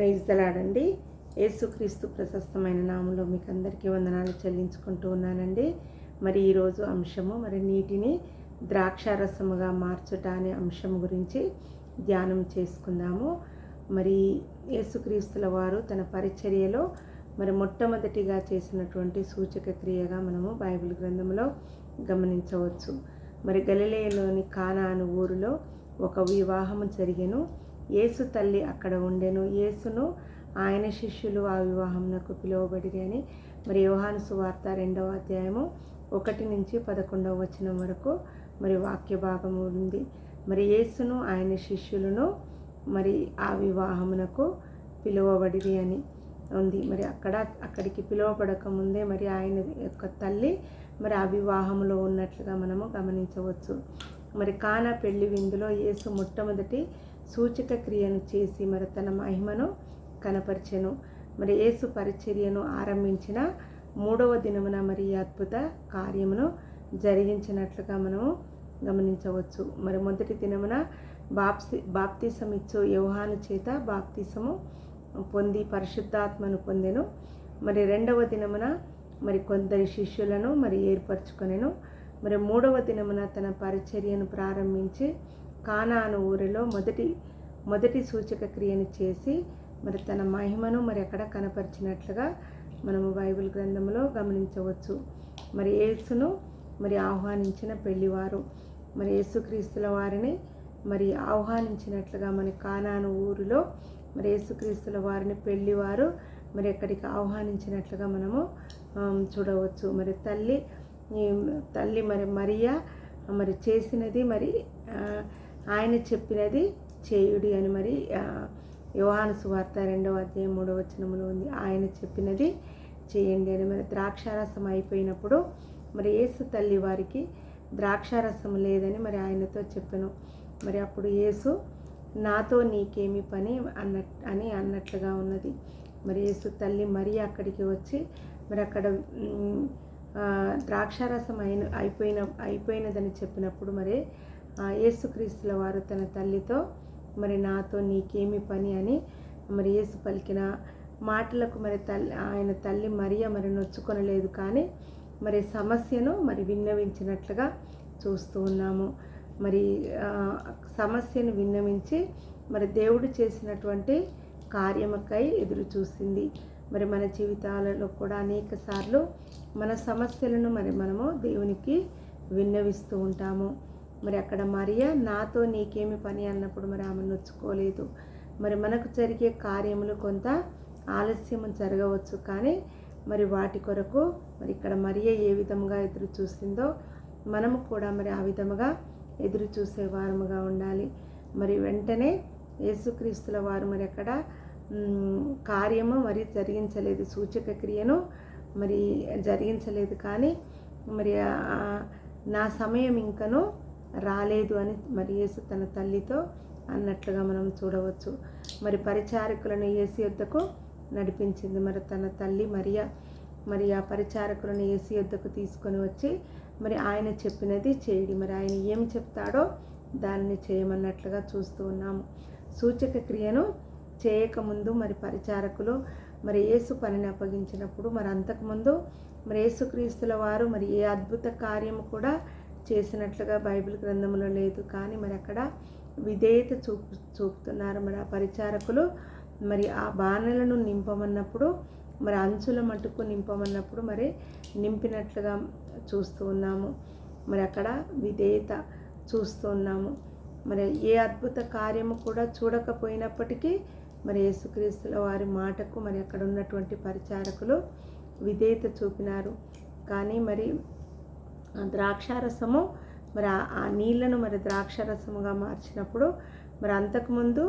Praise దలాడండి యేసుక్రీస్తు ప్రశస్తమైన నామంలో మీకు అందరికీ వందనాలు చెల్లించుకుంటూ ఉన్నానండి. మరి ఈరోజు అంశము మరి నీటిని ద్రాక్షారసముగా మార్చుట అనే అంశం గురించి ధ్యానం చేసుకుందాము. మరి యేసుక్రీస్తుల వారు తన పరిచర్యలో మరి మొట్టమొదటిగా చేసినటువంటి సూచక క్రియగా మనము బైబిల్ గ్రంథంలో గమనించవచ్చు. మరి గలిలేలోని కానా అను ఊరిలో ఒక వివాహము జరిగెను. యేసు తల్లి అక్కడ ఉండెను. యేసును ఆయన శిష్యులు ఆ వివాహంనకు పిలువబడిరి అని మరి యోహాను సువార్త రెండవ అధ్యాయము ఒకటి నుంచి పదకొండవ వచనం వరకు మరి వాక్య భాగము ఉంది. మరి యేసును ఆయన శిష్యులను మరి ఆ వివాహమునకు పిలువబడిది అని ఉంది. మరి అక్కడ అక్కడికి పిలువబడక ముందే మరి ఆయన యొక్క తల్లి మరి ఆ వివాహంలో ఉన్నట్లుగా మనము గమనించవచ్చు. మరి కాన పెళ్ళి విందులో యేసు మొట్టమొదటి సూచక క్రియను చేసి మరి తన మహిమను కనపరిచెను. మరి యేసు పరిచర్యను ఆరంభించిన మూడవ దినమున మరి అద్భుత కార్యమును జరిగించినట్లుగా మనము గమనించవచ్చు. మరి మొదటి దినమున బాప్సి బాప్తిసం ఇచ్చు యోహాను చేత బాప్తిసము పొంది పరిశుద్ధాత్మను పొందెను. మరి రెండవ దినమున మరి కొందరి శిష్యులను మరి ఏర్పరచుకొనెను. మరి మూడవ దినమున తన పరిచర్యను ప్రారంభించి కానాను ఊరిలో మొదటి మొదటి సూచక క్రియను చేసి మరి తన మహిమను మరి అక్కడ కనపరిచినట్లుగా మనము బైబిల్ గ్రంథంలో గమనించవచ్చు. మరి యేసును మరి ఆహ్వానించిన పెళ్ళివారు మరి యేసుక్రీస్తుల వారిని మరి ఆహ్వానించినట్లుగా మరి కానాను ఊరిలో మరి యేసుక్రీస్తుల వారిని పెళ్ళివారు మరి ఎక్కడికి ఆహ్వానించినట్లుగా మనము చూడవచ్చు. మరి తల్లి తల్లి మరి మరియా మరి చేసినది మరి ఆయన చెప్పినది చేయుడి అని మరి యోహాను సువార్త రెండవ అధ్యాయం మూడవ వచనంలో ఉంది. ఆయన చెప్పినది చేయండి అని మరి ద్రాక్షారసం అయిపోయినప్పుడు మరి యేసు తల్లి వారికి ద్రాక్షారసం లేదని మరి ఆయనతో చెప్పాను. మరి అప్పుడు యేసు నాతో నీకేమి పని? అన్నట్ అని అన్నట్లుగా ఉన్నది. మరి యేసు తల్లి మరి అక్కడికి వచ్చి మరి అక్కడ ద్రాక్షారసం అయిన అయిపోయిన అయిపోయినదని చెప్పినప్పుడు మరి యేసుక్రీస్తుల వారు తన తల్లితో మరి నాతో నీకేమి పని అని మరి యేసు పలికిన మాటలకు మరి తల్లి ఆయన తల్లి మరియ మరి నొచ్చుకొనలేదు కానీ మరి సమస్యను మరి విన్నవించినట్లుగా చూస్తూ ఉన్నాము. మరి సమస్యను విన్నవించి మరి దేవుడు చేసినటువంటి కార్యమకై ఎదురు చూసింది. మరి మన జీవితాలలో కూడా అనేక సార్లు మన సమస్యలను మరి మనము దేవునికి విన్నవిస్తూ ఉంటాము. మరి అక్కడ మరియా నాతో నీకేమి పని అన్నప్పుడు మరి ఆమె నొచ్చుకోలేదు. మరి మనకు జరిగే కార్యములు కొంత ఆలస్యం జరగవచ్చు కానీ మరి వాటి కొరకు మరి ఇక్కడ మరియ ఏ విధంగా ఎదురు చూసిందో మనము కూడా మరి ఆ విధముగా ఎదురు చూసే వారముగా ఉండాలి. మరి వెంటనే యేసుక్రీస్తుల వారు మరి అక్కడ కార్యము మరి జరిగించలేదు సూచక క్రియను మరి జరిగించలేదు కానీ మరి నా సమయం ఇంకను రాలేదు అని మరి యేసు తన తల్లితో అన్నట్లుగా మనం చూడవచ్చు. మరి పరిచారకులను ఏసీ వద్దకు నడిపించింది మరి తన తల్లి మరియా. మరి ఆ పరిచారకులను ఏసీ వద్దకు తీసుకొని వచ్చి మరి ఆయన చెప్పినది చేయడి మరి ఆయన ఏం చెప్తాడో దాన్ని చేయమన్నట్లుగా చూస్తూ ఉన్నాము. సూచక క్రియను చేయకముందు మరి పరిచారకులు మరి యేసు పనిని అప్పగించినప్పుడు మరి అంతకుముందు మరి యేసుక్రీస్తుల వారు మరి ఏ అద్భుత కార్యము కూడా చేసినట్లుగా బైబిల్ గ్రంథంలో లేదు. కానీ మరి అక్కడ విధేయత చూపు చూపుతున్నారు మరి ఆ పరిచారకులు. మరి ఆ బాణలను నింపమన్నప్పుడు మరి అంచుల మటుకు నింపమన్నప్పుడు మరి నింపినట్లుగా చూస్తూ ఉన్నాము. మరి అక్కడ విధేయత చూస్తూ ఉన్నాము. మరి ఏ అద్భుత కార్యము కూడా చూడకపోయినప్పటికీ మరి యేసుక్రీస్తుల వారి మాటకు మరి అక్కడ ఉన్నటువంటి పరిచారకులు విధేయత చూపినారు. కానీ మరి ద్రాక్షారసము మరి ఆ నీళ్ళను మరి ద్రాక్షారసముగా మార్చినప్పుడు మరి అంతకుముందు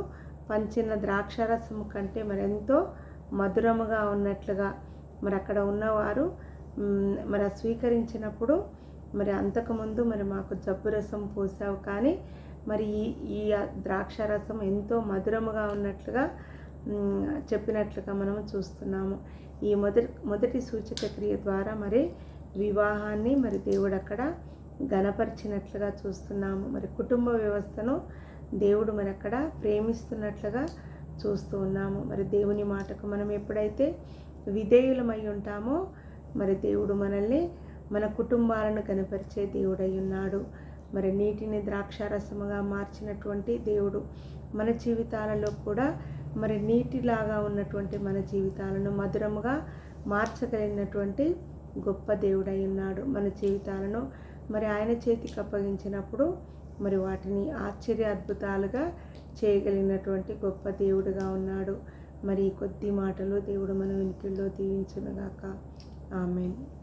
పంచిన ద్రాక్షారసము కంటే మరి ఎంతో మధురముగా ఉన్నట్లుగా మరి అక్కడ ఉన్నవారు మరి స్వీకరించినప్పుడు మరి అంతకుముందు మరి మాకు జబ్బు రసం పోసావు కానీ మరి ఈ ఈ ద్రాక్షారసం ఎంతో మధురముగా ఉన్నట్లుగా చెప్పినట్లుగా మనము చూస్తున్నాము. ఈ మొదటి మొదటి సూచక క్రియ ద్వారా మరి వివాహాన్ని మరి దేవుడు అక్కడ గనపరిచినట్లుగా చూస్తున్నాము. మరి కుటుంబ వ్యవస్థను దేవుడు మరి అక్కడ ప్రేమిస్తున్నట్లుగా చూస్తూ ఉన్నాము. మరి దేవుని మాటకు మనం ఎప్పుడైతే విధేయులమై ఉంటామో మరి దేవుడు మనల్ని మన కుటుంబాలను కనపరిచే దేవుడై ఉన్నాడు. మరి నీటిని ద్రాక్షారసముగా మార్చినటువంటి దేవుడు మన జీవితాలలో కూడా మరి నీటిలాగా ఉన్నటువంటి మన జీవితాలను మధురముగా మార్చగలిగినటువంటి గొప్ప దేవుడై ఉన్నాడు మన జీవితాలను. మరి ఆయన చేతికి అప్పగించినప్పుడు మరి వాటిని ఆశ్చర్య అద్భుతాలుగా చేయగలిగినటువంటి గొప్ప దేవుడుగా ఉన్నాడు. మరి కొద్ది మాటలు దేవుడు మన వెనుకల్లో దీవించునుగాక. ఆమెను.